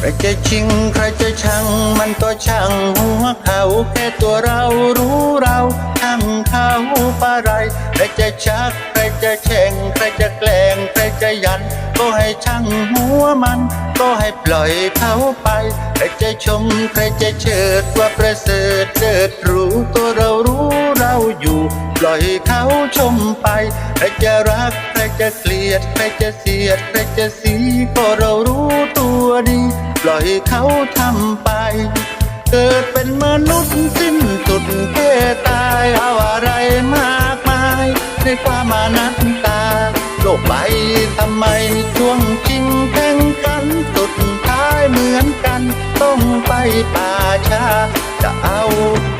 ใครจะชิงใครจะชังมันก็ช่างหัวเขาแค่ตัวเรารู้เราช่างเขาปะไรใครจะชักใครจะแช่งใครจะแกล้งใครจะยัน ก็ให้ช่างหัวมัน ก็ให้ปล่อยเขาไปใครจะชมใครจะเชิดว่าประเสริฐเลิศรู้ตัวเรารู้เราอยู่ ปล่อยเขาชมไปใครจะรักใครจะเกลียดใครจะเสียดใครจะสีก็เรารู้ อยเขาทำไป เกิดเป็นมนุษย์สิ้นสุดแค่ตายเอาอะไรมากมายในความมานัตตา โลกใบทำไมช่วงจริงแข่งกันสุดท้ายเหมือนกัน ต้องไปป่าช้าจะเอา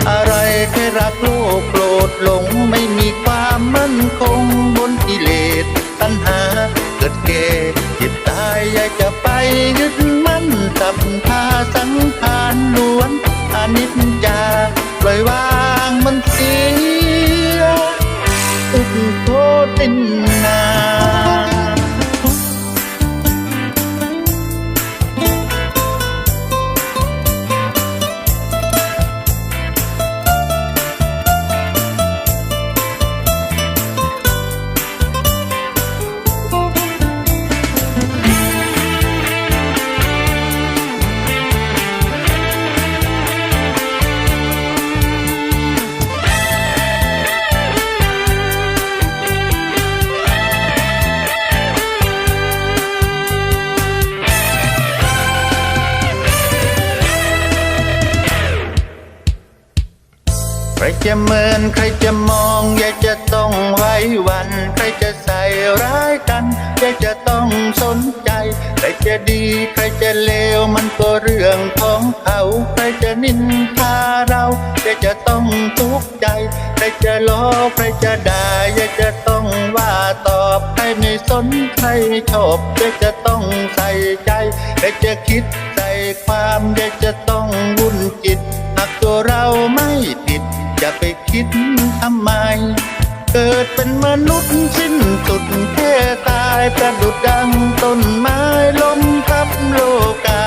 อะไรแค่รักโลกโกรธหลงไม่มีความมั่นคงบนกิเลสตัณหาเกิดเกเจ็บตายอยากจะไปยึด สัมภาสังขารล้วนอนิจจาปล่อยวาง ใครจะเมินใครจะมองอยากจะต้องไว้วัน ใครจะใส่ร้ายกันอยากจะต้องสนใจ ใครจะดีใครจะเลวมันก็เรื่องของเขา ใครจะนินทาเราอยากจะต้องทุกข์ใจ ใครจะล้อใครจะด่าอยากจะต้องว่าตอบใครไม่สนใครไม่ชอบอยากจะต้องใส่ใจใครจะคิดใส่ความอยากจะต้องวุ่นจิตหากตัวเราไม่ผิด จะไปคิดทำไม เกิดเป็นมนุษย์สิ้นสุดแค่ตายประดุดดังต้นไม้ลมพับโลกา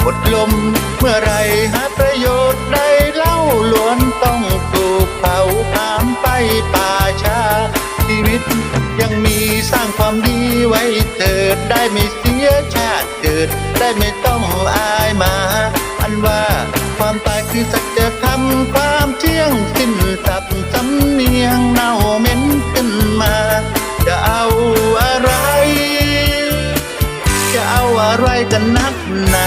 หมดลมเมื่อไรหาประโยชน์ใดเล่าล้วนต้องถูกเผาผามไปป่าช้าชีวิตยังมีสร้างความดีไว้เถิดได้ไม่เสียชาติเกิดได้ไม่ต้องอายมา อันว่าความตายคือสัจ กันนักหนา